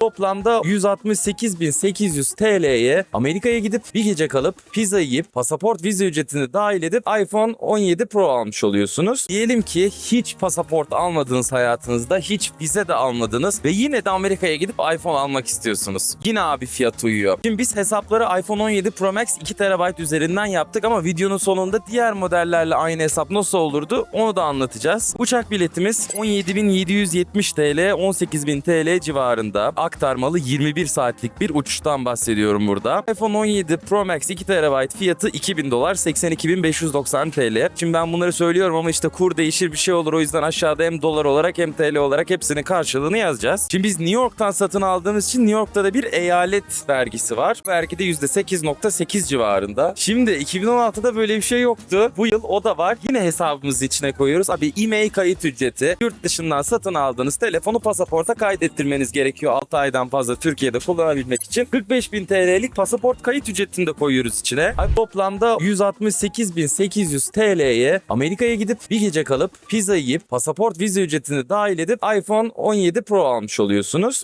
Toplamda 168.800 TL'ye Amerika'ya gidip bir gece kalıp pizza yiyip pasaport vize ücretini dahil edip iPhone 17 Pro almış oluyorsunuz. Diyelim ki hiç pasaport almadınız hayatınızda, hiç vize de almadınız ve yine de Amerika'ya gidip iPhone almak istiyorsunuz. Yine abi fiyat uyuyor. Şimdi biz hesapları iPhone 17 Pro Max 2 TB üzerinden yaptık ama videonun sonunda diğer modellerle aynı hesap nasıl olurdu onu da anlatacağız. Uçak biletimiz 17.770 TL, 18.000 TL civarında. Aktarmalı 21 saatlik bir uçuştan bahsediyorum burada. iPhone 17 Pro Max 2 TB fiyatı 2000 dolar, 82.590 TL. Şimdi ben bunları söylüyorum ama işte kur değişir bir şey olur. O yüzden aşağıda hem dolar olarak hem TL olarak hepsinin karşılığını yazacağız. Şimdi biz New York'tan satın aldığımız için New York'ta da bir eyalet vergisi var. Vergi de %8.8 civarında. Şimdi 2016'da böyle bir şey yoktu. Bu yıl o da var. Yine hesabımızı içine koyuyoruz. Abi e-mail kayıt ücreti. Yurt dışından satın aldığınız telefonu pasaporta kaydettirmeniz gerekiyor 6 aydan fazla Türkiye'de kullanabilmek için. 45.000 TL'lik pasaport kayıt ücretini de koyuyoruz içine. Toplamda 168.800 TL'ye Amerika'ya gidip bir gece kalıp pizza yiyip pasaport vize ücretini dahil edip iPhone 17 Pro almış oluyorsunuz.